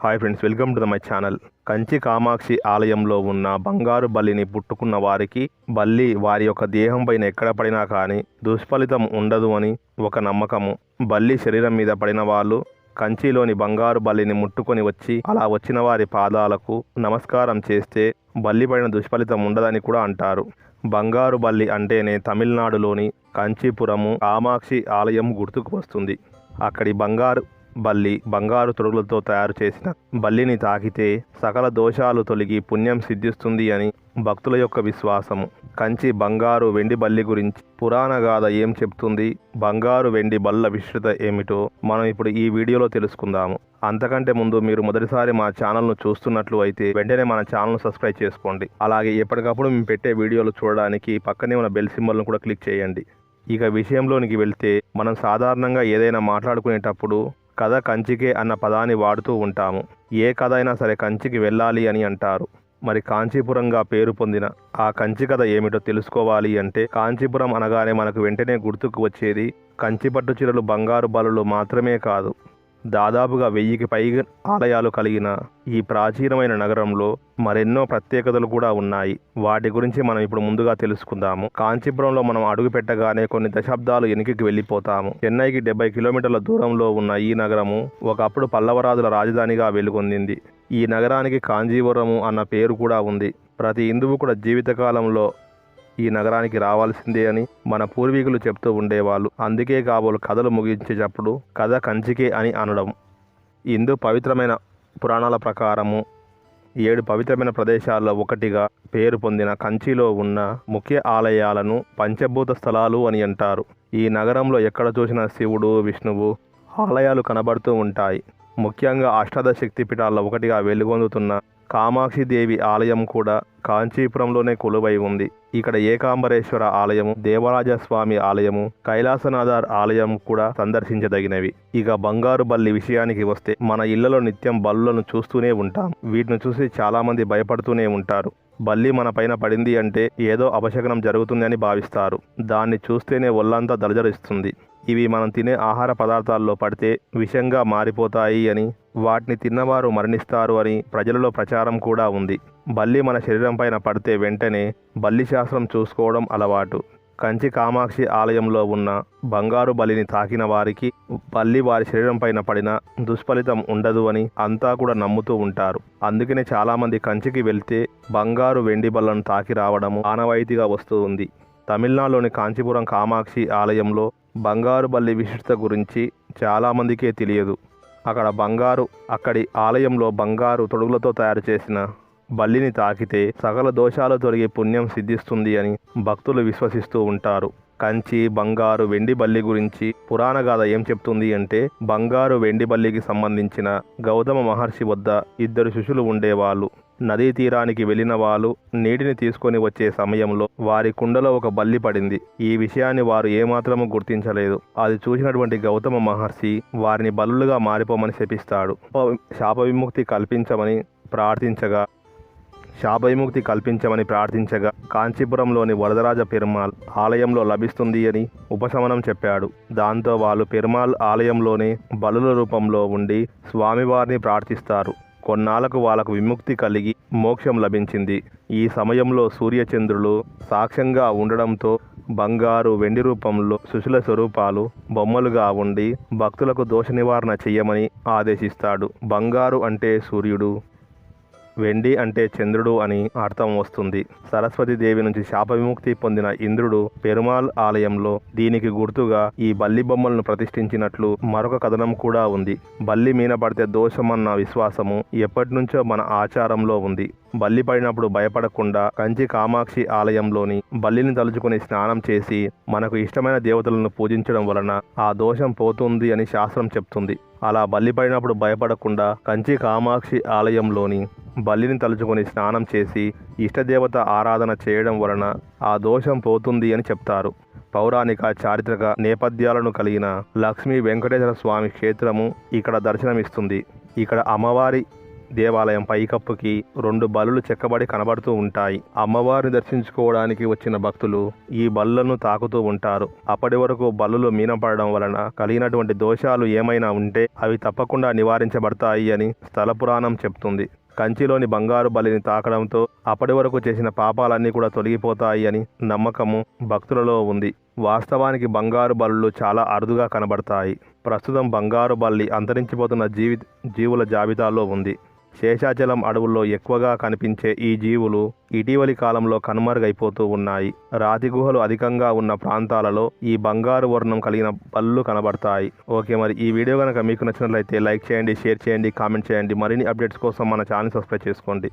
Hi friends welcome to the my channel Kanchi Kamakshi ఆలయంలో ఉన్న బంగారు బల్లిని పుట్టుకున్న వారికి బల్లి వారి యొక్క దేహం పైన ఎక్కడ పడినా కానీ దుష్ఫలితం ఉండదు అని ఒక నమ్మకము. బల్లి శరీరం మీద పడిన వాళ్ళు కంచిలోని బంగారు బల్లిని ముట్టుకొని వచ్చి అలా వచ్చిన వారి పాదాలకు నమస్కారం చేస్తే బల్లి పడిన దుష్ఫలితం ఉండదని కూడా అంటారు. బంగారు బల్లి అంటేనే తమిళనాడులోని కంచీపురము కామాక్షి ఆలయం గుర్తుకు వస్తుంది. అక్కడి బంగారు బల్లి బంగారు తొడుగులతో తయారు చేసిన బల్లిని తాకితే సకల దోషాలు తొలగి పుణ్యం సిద్ధిస్తుంది అని భక్తుల యొక్క విశ్వాసము. కంచి బంగారు వెండి బల్లి గురించి పురాణ గాథ ఏం చెప్తుంది బంగారు వెండి బల్ల విస్తృత ఏమిటో మనం ఇప్పుడు ఈ వీడియోలో తెలుసుకుందాము. అంతకంటే ముందు మీరు మొదటిసారి మా ఛానల్ను చూస్తున్నట్లు అయితే వెంటనే మన ఛానల్ను సబ్స్క్రైబ్ చేసుకోండి. అలాగే ఎప్పటికప్పుడు మేము పెట్టే వీడియోలు చూడడానికి పక్కనే ఉన్న బెల్ సింబల్ను కూడా క్లిక్ చేయండి. ఇక విషయంలోనికి వెళ్తే మనం సాధారణంగా ఏదైనా మాట్లాడుకునేటప్పుడు కథ కంచికే అన్న పదాన్ని వాడుతూ ఉంటాము. ఏ కథ అయినా సరే కంచికి వెళ్ళాలి అని అంటారు. మరి కాంచీపురంగా పేరు పొందిన ఆ కంచి కథ ఏమిటో తెలుసుకోవాలి అంటే కాంచీపురం అనగానే మనకు వెంటనే గుర్తుకు వచ్చేది కంచిపట్టు చీరలు బంగారు బలులు మాత్రమే కాదు. దాదాపుగా వెయ్యికి పైగా ఆలయాలు కలిగిన ఈ ప్రాచీనమైన నగరంలో మరెన్నో ప్రత్యేకతలు కూడా ఉన్నాయి. వాటి గురించి మనం ఇప్పుడు ముందుగా తెలుసుకుందాము. కాంచీపురంలో మనం అడుగు పెట్టగానే కొన్ని దశాబ్దాలు ఎనికికి వెళ్ళిపోతాము. చెన్నైకి డెబ్బై కిలోమీటర్ల దూరంలో ఉన్న ఈ నగరము ఒకప్పుడు పల్లవరాజుల రాజధానిగా వెలుగొందింది. ఈ నగరానికి కాంజీవరము అన్న పేరు కూడా ఉంది. ప్రతి హిందువు కూడా జీవితకాలంలో ఈ నగరానికి రావాల్సిందే అని మన పూర్వీకులు చెప్తూ ఉండేవాళ్ళు. అందుకే కాబోలు కథలు ముగించేటప్పుడు కథ కంచికే అని అనడం. హిందూ పవిత్రమైన పురాణాల ప్రకారము ఏడు పవిత్రమైన ప్రదేశాల్లో ఒకటిగా పేరు పొందిన కంచిలో ఉన్న ముఖ్య ఆలయాలను పంచభూత స్థలాలు అని అంటారు. ఈ నగరంలో ఎక్కడ చూసినా శివుడు విష్ణువు ఆలయాలు కనబడుతూ ఉంటాయి. ముఖ్యంగా అష్టాదశ శక్తి పీఠాల్లో ఒకటిగా వెలుగొందుతున్న కామాక్షిదేవి ఆలయం కూడా కాంచీపురంలోనే కొలువై ఉంది. ఇక్కడ ఏకాంబరేశ్వర ఆలయము దేవరాజస్వామి ఆలయము కైలాసనాథార్ ఆలయం కూడా సందర్శించదగినవి. ఇక బంగారు బల్లి విషయానికి వస్తే మన ఇళ్ళలో నిత్యం బల్లులను చూస్తూనే ఉంటాం. వీటిని చూసి చాలామంది భయపడుతూనే ఉంటారు. బల్లి మన పైన పడింది అంటే ఏదో అపశకనం జరుగుతుందని భావిస్తారు. దాన్ని చూస్తేనే ఒళ్ళంతా దలజరిస్తుంది ఇవి మనం తినే ఆహార పదార్థాల్లో పడితే విషంగా మారిపోతాయి అని వాటిని తిన్నవారు మరణిస్తారు అని ప్రజలలో ప్రచారం కూడా ఉంది. బల్లి మన శరీరం పైన పడితే వెంటనే బల్లి శాస్త్రం చూసుకోవడం అలవాటు. కంచి కామాక్షి ఆలయంలో ఉన్న బంగారు బలిని తాకిన వారికి బల్లి వారి శరీరం పైన పడిన దుష్ఫలితం ఉండదు అని అంతా కూడా నమ్ముతూ ఉంటారు. అందుకనే చాలామంది కంచికి వెళ్తే బంగారు వెండి బల్లను తాకి రావడము ఆనవాయితీగా వస్తూ ఉంది తమిళనాడులోని కాంచీపురం కామాక్షి ఆలయంలో బంగారు బల్లి విశిష్టత గురించి చాలామందికే తెలియదు. అక్కడ బంగారు అక్కడి ఆలయంలో బంగారు తొడుగులతో తయారు చేసిన బల్లిని తాకితే సకల దోషాలు తొలగి పుణ్యం సిద్ధిస్తుంది అని భక్తులు విశ్వసిస్తూ ఉంటారు. కంచి బంగారు వెండి బల్లి గురించి పురాణ గాథ ఏం చెప్తుంది అంటే బంగారు వెండి బల్లికి సంబంధించిన గౌతమ మహర్షి వద్ద ఇద్దరు శిష్యులు ఉండేవాళ్ళు. నదీ తీరానికి వెళ్ళిన వాళ్ళు నీటిని తీసుకొని వచ్చే సమయంలో వారి కుండలో ఒక బల్లి పడింది. ఈ విషయాన్ని వారు ఏమాత్రము గుర్తించలేదు. అది చూసినటువంటి గౌతమ మహర్షి వారిని బలులుగా మారిపోమని శపిస్తాడు. శాప విముక్తి కల్పించమని ప్రార్థించగా శాప విముక్తి కల్పించమని ప్రార్థించగా కాంచీపురంలోని వరదరాజ పెరుమాల్ ఆలయంలో లభిస్తుంది అని ఉపశమనం చెప్పాడు. దాంతో వాళ్ళు పెరుమాల్ ఆలయంలోనే బలుల రూపంలో ఉండి స్వామివారిని ప్రార్థిస్తారు. కొన్నాళ్ళకు వాళ్ళకు విముక్తి కలిగి మోక్షం లభించింది. ఈ సమయంలో సూర్యచంద్రులు సాక్ష్యంగా ఉండడంతో బంగారు వెండి రూపంలో సుశుల స్వరూపాలు బొమ్మలుగా ఉండి భక్తులకు దోష నివారణ చెయ్యమని ఆదేశిస్తాడు. బంగారు అంటే సూర్యుడు. వెండి అంటే చంద్రుడు అని అర్థం వస్తుంది. సరస్వతి దేవి నుంచి శాప విముక్తి పొందిన ఇంద్రుడు పెరుమాల్ ఆలయంలో దీనికి గుర్తుగా ఈ బల్లి బొమ్మలను ప్రతిష్ఠించినట్లు మరొక కథనం కూడా ఉంది. బల్లి మీన పడితే దోషమన్న విశ్వాసము ఎప్పటి నుంచో మన ఆచారంలో ఉంది. బల్లి పడినప్పుడు భయపడకుండా కంచి కామాక్షి ఆలయంలోని బల్లిని తలుచుకుని స్నానం చేసి మనకు ఇష్టమైన దేవతలను పూజించడం వలన ఆ దోషం పోతుంది అని శాస్త్రం చెప్తుంది. అలా బల్లి పడినప్పుడు భయపడకుండా కంచి కామాక్షి ఆలయంలోని బల్లిని తలుచుకొని స్నానం చేసి ఇష్టదేవత ఆరాధన చేయడం వలన ఆ దోషం పోతుంది అని చెప్తారు. పౌరాణిక చారిత్రక నేపథ్యాలను కలిగిన లక్ష్మీ వెంకటేశ్వర స్వామి క్షేత్రము ఇక్కడ దర్శనమిస్తుంది. ఇక్కడ అమ్మవారి దేవాలయం పైకప్పుకి రెండు బలులు చెక్కబడి కనబడుతూ ఉంటాయి. అమ్మవారిని దర్శించుకోవడానికి వచ్చిన భక్తులు ఈ బల్లను తాకుతూ ఉంటారు. అప్పటి వరకు బల్లులు మీనపడడం వలన కలిగినటువంటి దోషాలు ఏమైనా ఉంటే అవి తప్పకుండా నివారించబడతాయి అని స్థల పురాణం చెప్తుంది. కంచిలోని బంగారు బలిని తాకడంతో అప్పటి వరకు చేసిన పాపాలన్నీ కూడా తొలగిపోతాయి అని నమ్మకము భక్తులలో ఉంది. వాస్తవానికి బంగారు బలులు చాలా అరుదుగా కనబడతాయి. ప్రస్తుతం బంగారు బల్లి అంతరించిపోతున్న జీవి జీవుల జాబితాలో ఉంది. శేషాచలం అడవుల్లో ఎక్కువగా కనిపించే ఈ జీవులు ఇటీవలి కాలంలో కనుమరుగైపోతూ ఉన్నాయి. రాతి గుహలు అధికంగా ఉన్న ప్రాంతాలలో ఈ బంగారు వర్ణం కలిగిన పళ్ళు కనబడతాయి. ఓకే మరి ఈ వీడియో కనుక మీకు నచ్చినట్లయితే లైక్ చేయండి షేర్ చేయండి కామెంట్ చేయండి. మరిన్ని అప్డేట్స్ కోసం మన ఛానల్ సబ్స్క్రైబ్ చేసుకోండి.